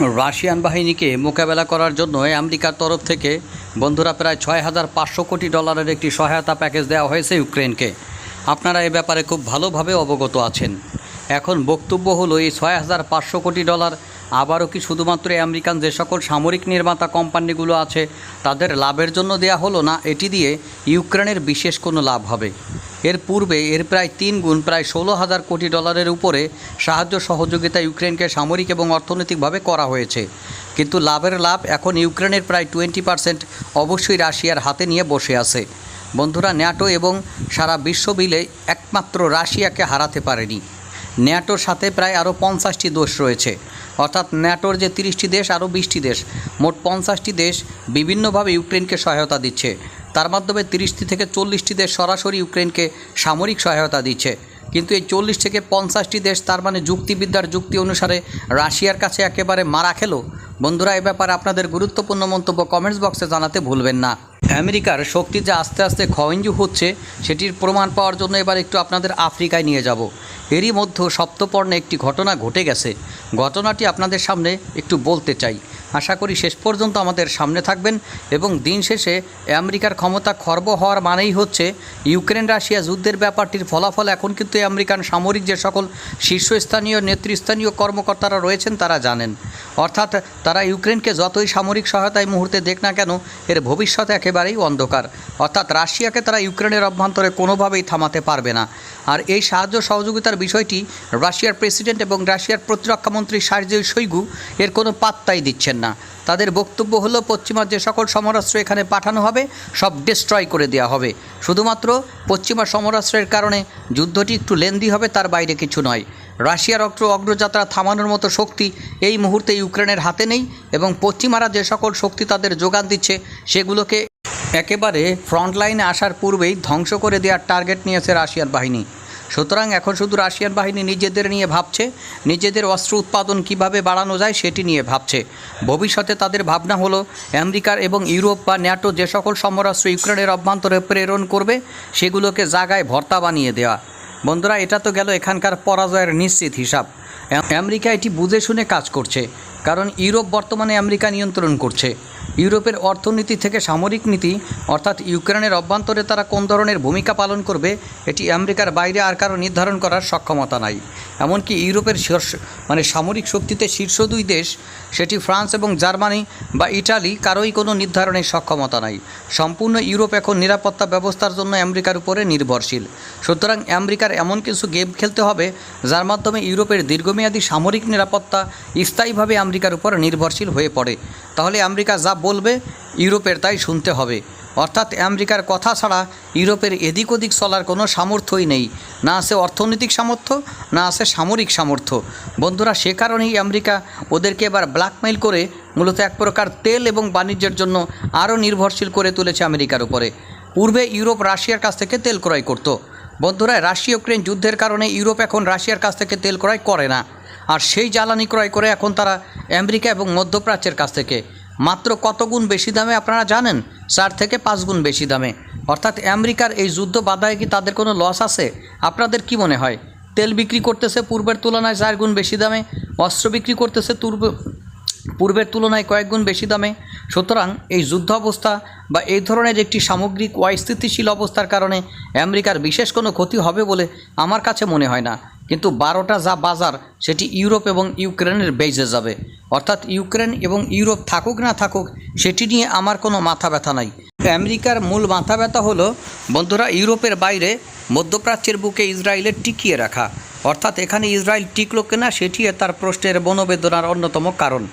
Russian বাহিনীকে মোকাবেলা করার জন্য আমেরিকার তরফ থেকে বন্ধুরা প্রায় ছয় হাজার পাঁচশো কোটি ডলারের একটি সহায়তা প্যাকেজ দেওয়া হয়েছে ইউক্রেনকে। আপনারা এ ব্যাপারে খুব ভালোভাবে অবগত আছেন। এখন বক্তব্য হলো এই ছয় হাজার পাঁচশো কোটি ডলার আবারও কি শুধুমাত্র আমেরিকান যে সকল সামরিক নির্মাতা কোম্পানিগুলো আছে, তাদের লাভের জন্য দেয়া হলো না, এটি দিয়ে ইউক্রেনের বিশেষ কোনো লাভ হবে? এর পূর্বে এর প্রায় তিন গুণ, প্রায় ষোলো হাজার কোটি ডলারের উপরে সাহায্য সহযোগিতা ইউক্রেনকে সামরিক এবং অর্থনৈতিকভাবে করা হয়েছে। কিন্তু লাভের লাভ এখন ইউক্রেনের প্রায় টোয়েন্টি পার্সেন্ট অবশ্যই রাশিয়ার হাতে নিয়ে বসে আছে। বন্ধুরা, ন্যাটো এবং সারা বিশ্ব মিলে একমাত্র রাশিয়াকে হারাতে পারেনি। ন্যাটোর সাথে প্রায় আরও পঞ্চাশটি দোষ রয়েছে। অর্থাৎ ন্যাটোর যে তিরিশটি দেশ, আরও বিশটি দেশ, মোট পঞ্চাশটি দেশ বিভিন্নভাবে ইউক্রেনকে সহায়তা দিচ্ছে। তার মাধ্যমে তিরিশটি থেকে চল্লিশটি দেশ সরাসরি ইউক্রেনকে সামরিক সহায়তা দিচ্ছে। কিন্তু এই চল্লিশ থেকে পঞ্চাশটি দেশ, তার মানে যুক্তিবিদ্যার যুক্তি অনুসারে রাশিয়ার কাছে একেবারে মারা খেলো। বন্ধুরা, এ ব্যাপারে আপনাদের গুরুত্বপূর্ণ মন্তব্য কমেন্টস বক্সে জানাতে ভুলবেন না। আমেরিকার শক্তি যে আস্তে আস্তে ক্ষয়ঞ্জু হচ্ছে, সেটির প্রমাণ পাওয়ার জন্য এবার একটু আপনাদের আফ্রিকায় নিয়ে যাব। এরই মধ্যে সপ্তপর্ণে একটি ঘটনা ঘটে গেছে। ঘটনাটি আপনাদের সামনে একটু বলতে চাই। আশা করি শেষ পর্যন্ত আমাদের সামনে থাকবেন এবং দিন শেষে আমেরিকার ক্ষমতা খর্ব হওয়ার মানেই হচ্ছে ইউক্রেন রাশিয়া যুদ্ধের ব্যাপারটির ফলাফল। এখন কিন্তু আমেরিকান সামরিক যে সকল শীর্ষস্থানীয়, নেতৃস্থানীয় কর্মকর্তারা রয়েছেন তারা জানেন। অর্থাৎ তারা ইউক্রেনকে যতই সামরিক সহায়তায় মুহূর্তে দেখ না কেন, এর ভবিষ্যৎ একেবারেই অন্ধকার। অর্থাৎ রাশিয়াকে তারা ইউক্রেনের অভ্যন্তরে কোনোভাবেই থামাতে পারবে না। আর এই সাহায্য সহযোগিতার বিষয়টি রাশিয়ার প্রেসিডেন্ট এবং রাশিয়ার প্রতিরক্ষামন্ত্রী সার্জেই শৈগু এর কোনো পাত্তাই দিচ্ছেন না। তাদের বক্তব্য হলো, পশ্চিমার যে সকল সমরাস্ত্র এখানে পাঠানো হবে, সব ডিস্ট্রয় করে দেওয়া হবে। শুধুমাত্র পশ্চিমা সমরাস্ত্রের কারণে যুদ্ধটি একটু লেন্দি হবে, তার বাইরে কিছু নয়। রাশিয়ার অগ্র অগ্রযাত্রা থামানোর মতো শক্তি এই মুহূর্তে ইউক্রেনের হাতে নেই এবং পশ্চিমারা যে সকল শক্তি তাদের যোগান দিচ্ছে, সেগুলোকে একেবারে ফ্রন্টলাইনে আসার পূর্বেই ধ্বংস করে দেওয়ার টার্গেট নিয়েছে রাশিয়ার বাহিনী। সুতরাং এখন শুধু রাশিয়ান বাহিনী নিজেদের নিয়ে ভাবছে, নিজেদের অস্ত্র উৎপাদন কীভাবে বাড়ানো যায় সেটি নিয়ে ভাবছে। ভবিষ্যতে তাদের ভাবনা হলো, আমেরিকার এবং ইউরোপ বা ন্যাটো যে সকল সমরাস্ত্র ইউক্রেনের অভ্যন্তরে প্রেরণ করবে, সেগুলোকে জাগায় ভর্তা বানিয়ে দেওয়া। বন্ধুরা, এটা তো গেল এখানকার পরাজয়ের নিশ্চিত হিসাব। আমেরিকা এটি বুঝে শুনে কাজ করছে। কারণ ইউরোপ বর্তমানে আমেরিকা নিয়ন্ত্রণ করছে। ইউরোপের অর্থনীতি থেকে সামরিক নীতি, অর্থাৎ ইউক্রেনের অভ্যন্তরে তারা কোন ধরনের ভূমিকা পালন করবে, এটি আমেরিকার বাইরে আর কারও নির্ধারণ করার সক্ষমতা নাই। এমনকি ইউরোপের শীর্ষ মানে সামরিক শক্তিতে শীর্ষ দুই দেশ, সেটি ফ্রান্স এবং জার্মানি বা ইটালি, কারোই কোনো নির্ধারণের সক্ষমতা নাই। সম্পূর্ণ ইউরোপ এখন নিরাপত্তা ব্যবস্থার জন্য আমেরিকার উপরে নির্ভরশীল। সুতরাং আমেরিকার এমন কিছু গেম খেলতে হবে, যার মাধ্যমে ইউরোপের দীর্ঘমেয়াদী সামরিক নিরাপত্তা স্থায়ীভাবে আমেরিকার উপর নির্ভরশীল হয়ে পড়ে। তাহলে আমেরিকা যা বলবে, ইউরোপের তাই শুনতে হবে। অর্থাৎ আমেরিকার কথা ছাড়া ইউরোপের এদিক ওদিক চলার কোনো সামর্থ্যই নেই। না আছে অর্থনৈতিক সামর্থ্য, না আছে সামরিক সামর্থ্য। বন্ধুরা, সে কারণেই আমেরিকা ওদেরকে এবার ব্ল্যাকমেইল করে মূলত এক প্রকার তেল এবং বাণিজ্যের জন্য আরও নির্ভরশীল করে তুলেছে আমেরিকার উপরে। পূর্বে ইউরোপ রাশিয়ার কাছ থেকে তেল ক্রয় করত। বন্ধুরা রাশিয়া ইউক্রেন যুদ্ধের কারণে ইউরোপ এখন রাশিয়ার কাছ থেকে তেল ক্রয় করে না। আর সেই জ্বালানি ক্রয় করে এখন তারা আমেরিকা এবং মধ্যপ্রাচ্যের কাছ থেকে মাত্র কত গুণ বেশি দামে আপনারা জানেন? চার থেকে পাঁচ গুণ বেশি দামে। অর্থাৎ আমেরিকার এই যুদ্ধ বাধায় কি তাদের কোনো লস আছে? আপনাদের কি মনে হয়? তেল বিক্রি করতেছে পূর্বের তুলনায় চার গুণ বেশি দামে, অস্ত্র বিক্রি করতেছে পূর্ব পূর্বের তুলনায় কয়েক গুণ বেশি দামে। সুতরাং এই যুদ্ধ অবস্থা বা এই ধরনের একটি সামগ্রিক অস্থিতিশীল অবস্থার কারণে আমেরিকার বিশেষ কোনো ক্ষতি হবে বলে আমার কাছে মনে হয় না। কিন্তু বারোটা যা বাজার, সেটি ইউরোপ এবং ইউক্রেনের বেজে যাবে। অর্থাৎ ইউক্রেন এবং ইউরোপ থাকুক না থাকুক, সেটি নিয়ে আমার কোনো মাথা ব্যথা নাই। আমেরিকার মূল মাথা ব্যথা হলো, বন্ধুরা, ইউরোপের বাইরে মধ্যপ্রাচ্যের বুকে ইসরায়েলের টিকিয়ে রাখা। অর্থাৎ এখানে ইসরায়েল টিকলো কিনা সেটি তার প্রশ্নের বনবেদনার অন্যতম কারণ।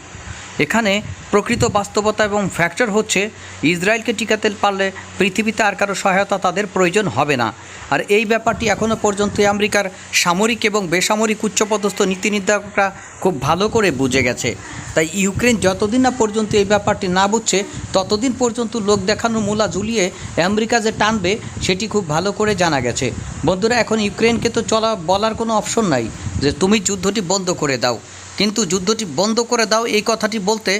এখানে প্রকৃত বাস্তবতা এবং ফ্যাক্টর হচ্ছে, ইসরায়েলকে টিকাতে পারলে পৃথিবীতে আর কারও সহায়তা তাদের প্রয়োজন হবে না। আর এই ব্যাপারটি এখনও পর্যন্ত আমেরিকার সামরিক এবং বেসামরিক উচ্চপদস্থ নীতি নির্ধারকরা খুব ভালো করে বুঝে গেছে। তাই ইউক্রেন যতদিন না পর্যন্ত এই ব্যাপারটি না বুঝছে, ততদিন পর্যন্ত লোক দেখানো মূলা ঝুলিয়ে আমেরিকা যে টানবে, সেটি খুব ভালো করে জানা গেছে। বন্ধুরা, এখন ইউক্রেনকে তো চলা বলার কোনো অপশন নাই। যে তুমি যুদ্ধটি বন্ধ করে দাও। কিন্তু যুদ্ধটি বন্ধ করে দাও এই কথাটি বলতে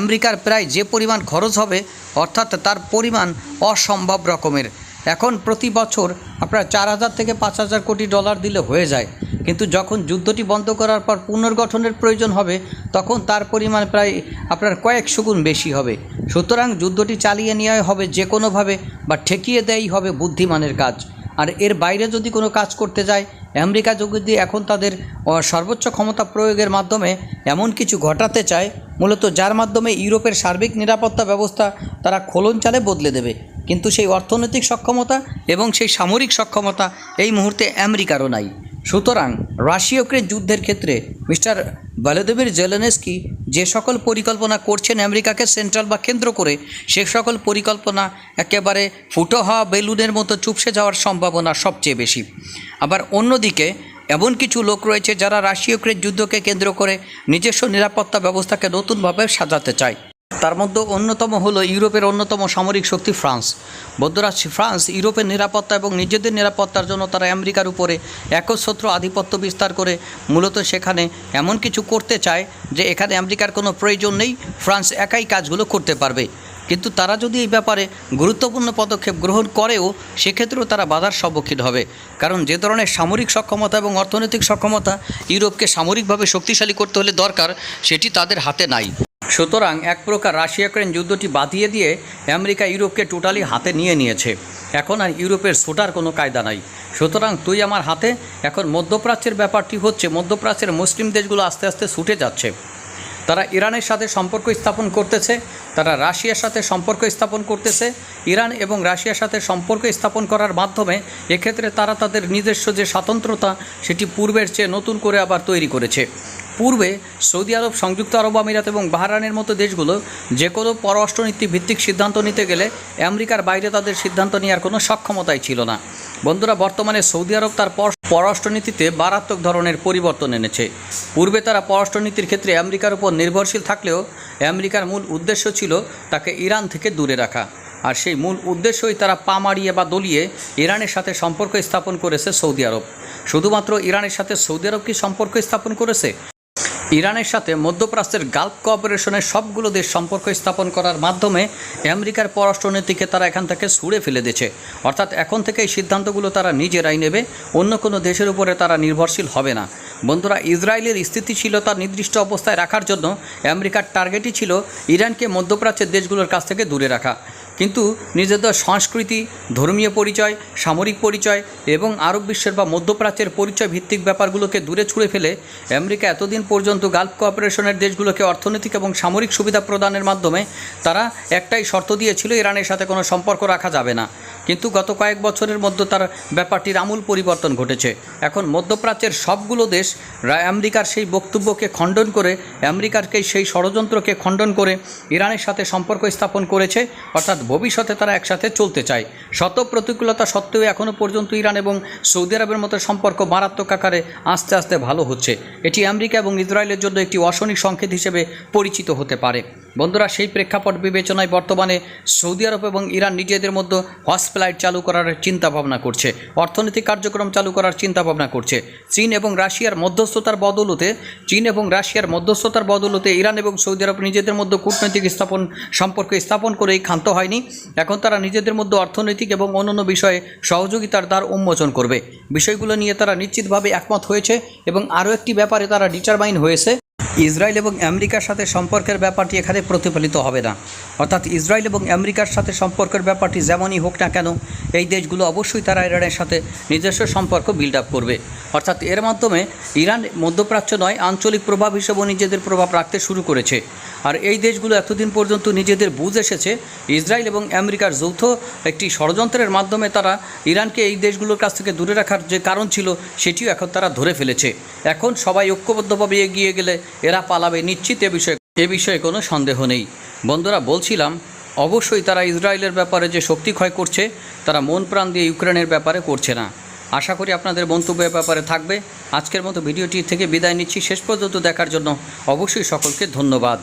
আমেরিকার প্রায় যে পরিমাণ খরচ হবে, অর্থাৎ তার পরিমাণ অসম্ভব রকমের। এখন প্রতি বছর আপনার চার হাজার থেকে পাঁচ হাজার কোটি ডলার দিলে হয়ে যায়। কিন্তু যখন যুদ্ধটি বন্ধ করার পর পুনর্গঠনের প্রয়োজন হবে, তখন তার পরিমাণ প্রায় আপনার কয়েকশো গুণ বেশি হবে। সুতরাং যুদ্ধটি চালিয়ে নেওয়াই হবে যে কোনোভাবে বা ঠেকিয়ে দেয়ই হবে বুদ্ধিমানের কাজ। আর এর বাইরে যদি কোনো কাজ করতে যায়, আমেরিকা যদি এখন তাদের সর্বোচ্চ ক্ষমতা প্রয়োগের মাধ্যমে এমন কিছু ঘটাতে চায়, মূলত যার মাধ্যমে ইউরোপের সার্বিক নিরাপত্তা ব্যবস্থা তারা খোলন চালে বদলে দেবে। কিন্তু সেই অর্থনৈতিক সক্ষমতা এবং সেই সামরিক সক্ষমতা এই মুহূর্তে আমেরিকারও নাই। সুতরাং রাশিয়া ইউক্রেন যুদ্ধের ক্ষেত্রে মিস্টার ভ্যালোদিমির জেলেনস্কি যে সকল পরিকল্পনা করছেন আমেরিকাকে সেন্ট্রাল বা কেন্দ্র করে, সে সকল পরিকল্পনা একেবারে ফুটো হওয়া বেলুনের মতো চুপসে যাওয়ার সম্ভাবনা সবচেয়ে বেশি। আবার অন্যদিকে এমন কিছু লোক রয়েছে যারা রাশিয়া ইউক্রেন যুদ্ধকে কেন্দ্র করে নিজস্ব নিরাপত্তা ব্যবস্থাকে নতুনভাবে সাজাতে চায়। তার মধ্যে অন্যতম হলো ইউরোপের অন্যতম সামরিক শক্তি ফ্রান্স। বৌদ্ধরা ফ্রান্স ইউরোপের নিরাপত্তা এবং নিজেদের নিরাপত্তার জন্য তারা আমেরিকার উপরে একচ্ছত্র আধিপত্য বিস্তার করে। মূলত সেখানে এমন কিছু করতে চায় যে এখানে আমেরিকার কোনো প্রয়োজন নেই, ফ্রান্স একাই কাজগুলো করতে পারবে। কিন্তু তারা যদি এই ব্যাপারে গুরুত্বপূর্ণ পদক্ষেপ গ্রহণ করেও, সেক্ষেত্রেও তারা বাধার সম্মুখীন হবে। কারণ যে ধরনের সামরিক সক্ষমতা এবং অর্থনৈতিক সক্ষমতা ইউরোপকে সামরিকভাবে শক্তিশালী করতে হলে দরকার, সেটি তাদের হাতে নাই। সুতরাং এক প্রকার রাশিয়া ইউক্রেন যুদ্ধটি বাঁধিয়ে দিয়ে আমেরিকা ইউরোপকে টোটালি হাতে নিয়ে নিয়েছে। এখন আর ইউরোপের ছোটার কোনো কায়দা নাই। সুতরাং তুই আমার হাতে, এখন মধ্যপ্রাচ্যের ব্যাপারটি হচ্ছে মধ্যপ্রাচ্যের মুসলিম দেশগুলো আস্তে আস্তে ছুটে যাচ্ছে। তারা ইরানের সাথে সম্পর্ক স্থাপন করতেছে, তারা রাশিয়ার সাথে সম্পর্ক স্থাপন করতেছে। ইরান এবং রাশিয়ার সাথে সম্পর্ক স্থাপন করার মাধ্যমে এক্ষেত্রে তারা তাদের নিজস্ব যে স্বাতন্ত্রতা, সেটি পূর্বের চেয়ে নতুন করে আবার তৈরি করেছে। পূর্বে সৌদি আরব, সংযুক্ত আরব আমিরাত এবং বাহরানের মতো দেশগুলো যে কোনো পররাষ্ট্রনীতি ভিত্তিক সিদ্ধান্ত নিতে গেলে আমেরিকার বাইরে তাদের সিদ্ধান্ত নেওয়ার কোনো সক্ষমতাই ছিল না। বন্ধুরা, বর্তমানে সৌদি আরব তার পর পররাষ্ট্রনীতিতে মারাত্মক ধরনের পরিবর্তন এনেছে। পূর্বে তারা পররাষ্ট্রনীতির ক্ষেত্রে আমেরিকার উপর নির্ভরশীল থাকলেও আমেরিকার মূল উদ্দেশ্য ছিল তাকে ইরান থেকে দূরে রাখা। আর সেই মূল উদ্দেশ্যই তারা পা মারিয়ে বা দলিয়ে ইরানের সাথে সম্পর্ক স্থাপন করেছে সৌদি আরব। শুধুমাত্র ইরানের সাথে সৌদি আরব কি সম্পর্ক স্থাপন করেছে? ইরানের সাথে মধ্যপ্রাচ্যের গালফ কোঅপারেশনের সবগুলো দেশ সম্পর্ক স্থাপন করার মাধ্যমে আমেরিকার পররাষ্ট্রনীতিকে তারা এখান থেকে ছুঁড়ে ফেলে দিয়েছে। অর্থাৎ এখন থেকে এই সিদ্ধান্তগুলো তারা নিজেরাই নেবে, অন্য কোনো দেশের উপরে তারা নির্ভরশীল হবে না। বন্ধুরা, ইসরায়েলের স্থিতিশীলতা নির্দিষ্ট অবস্থায় রাখার জন্য আমেরিকার টার্গেটই ছিল ইরানকে মধ্যপ্রাচ্যের দেশগুলোর কাছ থেকে দূরে রাখা। কিন্তু নিজেদের সংস্কৃতি, ধর্মীয় পরিচয়, সামরিক পরিচয় এবং আরব বিশ্বের বা মধ্যপ্রাচ্যের পরিচয় ভিত্তিক ব্যাপারগুলোকে দূরে ছুঁড়ে ফেলে আমেরিকা এতদিন পর্যন্ত গালফ কোঅপারেশনের দেশগুলোকে অর্থনৈতিক এবং সামরিক সুবিধা প্রদানের মাধ্যমে তারা একটাই শর্ত দিয়েছিল, ইরানের সাথে কোনো সম্পর্ক রাখা যাবে না। কিন্তু গত কয়েক বছরের মধ্যে তার ব্যাপারটির আমূল পরিবর্তন ঘটেছে। এখন মধ্যপ্রাচ্যের সবগুলো দেশ আমেরিকার সেই বক্তব্যকে খণ্ডন করে, আমেরিকারকে সেই ষড়যন্ত্রকে খণ্ডন করে ইরানের সাথে সম্পর্ক স্থাপন করেছে, অর্থাৎ ভবিষ্যতে তারা একসাথে চলতে চায়। শত প্রতিকূলতা সত্ত্বেও এখনও পর্যন্ত ইরান এবং সৌদি আরবের মতো সম্পর্ক মারাত্মক আকারে আস্তে আস্তে ভালো হচ্ছে। এটি আমেরিকা এবং ইসরায়েলের জন্য একটি অশনিক সংকেত হিসেবে পরিচিত হতে পারে। বন্ধুরা, সেই প্রেক্ষাপট বিবেচনায় বর্তমানে সৌদি আরব এবং ইরান নিজেদের মধ্যে হস ফ্লাইট চালু করার চিন্তাভাবনা করছে। অর্থনৈতিক কার্যক্রম চালু করার চিন্তা ভাবনা করছে। চীন এবং রাশিয়ার মধ্যস্থতার বদলতে, চীন এবং রাশিয়ার মধ্যস্থতার বদলতে ইরান এবং সৌদি আরব নিজেদের মধ্যে কূটনৈতিক স্থাপন সম্পর্ক স্থাপন করেই ক্ষান্ত হয়নি। এখন তারা নিজেদের মধ্যে অর্থনৈতিক এবং অন্যান্য বিষয়ে সহযোগিতার দ্বার উন্মোচন করবে। বিষয়গুলো নিয়ে তারা নিশ্চিতভাবে একমত হয়েছে এবং আরও একটি ব্যাপারে তারা ডিটারমাইন হয়েছে। ইসরায়েল এবং আমেরিকার সাথে সম্পর্কের ব্যাপারটি এখানে প্রতিফলিত হবে না। অর্থাৎ ইসরায়েল এবং আমেরিকার সাথে সম্পর্কের ব্যাপারটি যেমনই হোক না কেন, এই দেশগুলো অবশ্যই তারা ইরানের সাথে নিজস্ব সম্পর্ক বিল্ড আপ করবে। অর্থাৎ এর মাধ্যমে ইরান মধ্যপ্রাচ্য নয়, আঞ্চলিক প্রভাব হিসেবেও নিজেদের প্রভাব রাখতে শুরু করেছে। আর এই দেশগুলো এতদিন পর্যন্ত নিজেদের বুঝ এসেছে, ইসরায়েল এবং আমেরিকার যৌথ একটি ষড়যন্ত্রের মাধ্যমে তারা ইরানকে এই দেশগুলোর কাছ থেকে দূরে রাখার যে কারণ ছিল, সেটিও এখন তারা ধরে ফেলেছে। এখন সবাই ঐক্যবদ্ধভাবে এগিয়ে গেলে এরা পালাবে নিশ্চিত এ বিষয়ে এ বিষয়ে কোনো সন্দেহ নেই। বন্ধুরা, বলছিলাম, অবশ্যই তারা ইসরায়েলের ব্যাপারে যে শক্তি ক্ষয় করছে, তারা মন প্রাণ দিয়ে ইউক্রেনের ব্যাপারে করছে না। আশা করি আপনাদের মন্তব্যের ব্যাপারে থাকবে। আজকের মতো ভিডিওটি থেকে বিদায় নিচ্ছি। শেষ পর্যন্ত দেখার জন্য অবশ্যই সকলকে ধন্যবাদ।